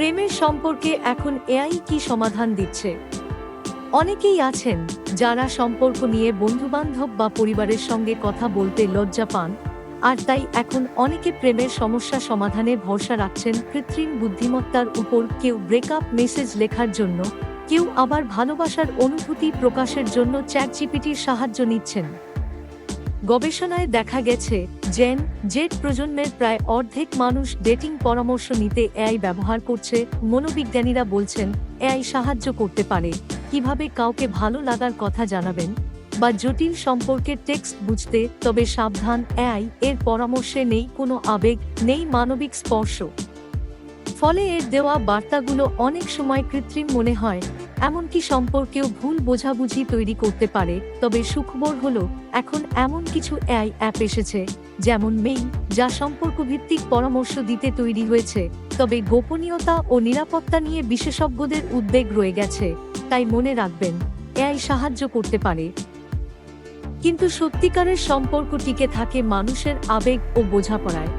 প্রেমের সম্পর্কে এখন এআই কি সমাধান দিচ্ছে? অনেকেই আছেন যারা সম্পর্ক নিয়ে বন্ধুবান্ধব বা পরিবারের সঙ্গে কথা বলতে লজ্জা পান, আর তাই এখন অনেকে প্রেমের সমস্যা সমাধানে ভরসা রাখছেন কৃত্রিম বুদ্ধিমত্তার উপর কেউ ব্রেকআপ মেসেজ লেখার জন্য, কেউ আবার ভালোবাসার অনুভূতি প্রকাশের জন্য চ্যাট জিপিটির সাহায্য নিচ্ছেন। গবেষণায় দেখা গেছে, জেন জেড প্রজন্মের প্রায় অর্ধেক মানুষ ডেটিং পরামর্শ নিতে এআই ব্যবহার করছে, মনোবিজ্ঞানীরা বলছেন, এআই সাহায্য করতে পারে। কীভাবে কাউকে ভালো লাগার কথা জানাবেন? বা জটিল সম্পর্কের টেক্সট বুঝতে, তবে সাবধান, এআই এর পরামর্শে নেই কোনো আবেগ, নেই মানবিক স্পর্শ। ফলে এর দেওয়া বার্তাগুলো অনেক সময় কৃত্রিম মনে হয়, এমনকি সম্পর্কেও ভুল বোঝাবুঝি তৈরি করতে পারে। তবে সুখবর হলো, এখন এমন কিছু এআই অ্যাপ এসেছে, যেমন মেইল যা সম্পর্ক ভিত্তিক পরামর্শ দিতে তৈরি হয়েছে। তবে গোপনীয়তা ও নিরাপত্তা নিয়ে বিশেষজ্ঞদের উদ্বেগ রয়ে গেছে, তাই মনে রাখবেন এআই সাহায্য করতে পারে। কিন্তু সত্যিকারের সম্পর্ক টিকে থাকে মানুষের আবেগ ও বোঝাপড়ায়।